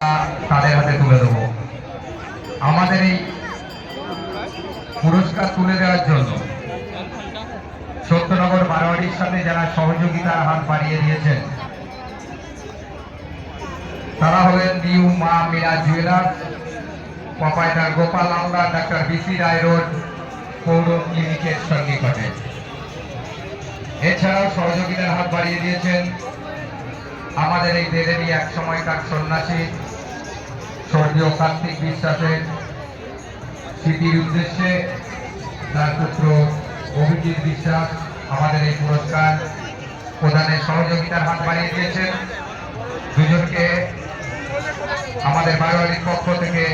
তাদের হাতে তুলে দেবো। আমাদের এই পুরস্কার তুলে দেওয়ার জন্য সত্যনগর বারোয়ারির সাথে যারা সহযোগিতার হাত বাড়িয়ে দিয়েছেন, তারা হলেন নিউ মা মীরা জুয়েলার্স প্রপাইটার গোপাল আমলা ডাক্তার বিসি রায় রোড, পৌর ক্লিনিকের সন্নিকটে এছাড়াও সহযোগিতার হাত বাড়িয়ে দিয়েছেন আমাদের এই দেদেরই এক সময়কার সন্ন্যাসী স্বর্গীয় কার্তিক বিশ্বাসের স্মৃতির উদ্দেশ্যে তার পুত্র অভিজিৎ বিশ্বাস আমাদের এই পুরস্কার প্রদানের সহযোগিতার হাত বাড়িয়ে দিয়েছেন। দুজনকে আমাদের বারোয়ারির পক্ষ থেকে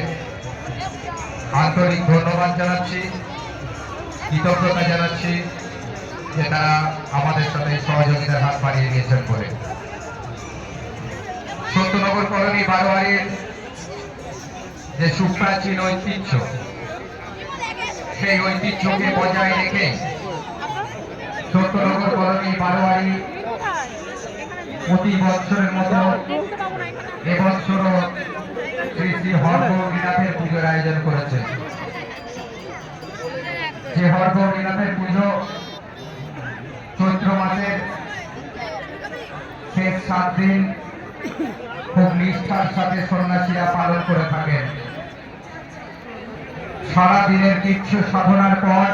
আন্তরিক ধন্যবাদ জানাচ্ছি, কৃতজ্ঞতা জানাচ্ছি যে তারা আমাদের সাথে সহযোগিতার হাত বাড়িয়ে দিয়েছেন বলে। সত্যনগর কলোনি বারোয়ারির যে সুপ্রাচীন ঐতিহ্য, সেই ঐতিহ্যকে বজায় রেখে সত্যনগর কলোনি বারোয়ারি প্রতি বছরের মতো এবছরও শ্রী শ্রী হরগৌরীনাথের পুজোর আয়োজন করেছে। যে হরগৌরীনাথের পুজো চৈত্র মাসের শেষ সাত দিন খুব নিষ্ঠার সাথে সন্ন্যাসীরা পালন করে থাকেন। সারা দিনের কিচ্ছু সাধনার পর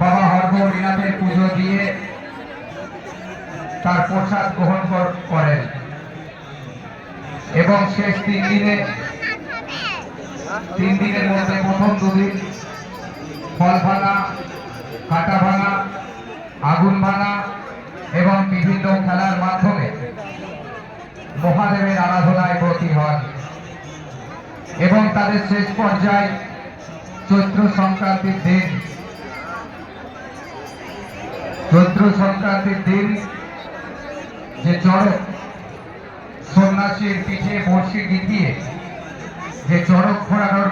বাবা হরগৌরীনাথের পুজো দিয়ে তার প্রসাদ গ্রহণ করেন। এবং শেষ তিন দিনে তিন দিনের মধ্যে প্রথম দুদিন ফল ভাঙা, কাটা ভাঙা, আগুন ভাঙা এবং বিভিন্ন খেলার মাধ্যমে মহাদেবের আরাধনায় ব্রতী হন। এবং তাদের শেষ পর্যায়ে চৈত্র সংক্রান্তির দিন। চৈত্র সংক্রান্তির দিন যে চড়ক, সন্ন্যাসীর পিঠে বর্ষি গিয়ে যে চড়ক ঘোরানোর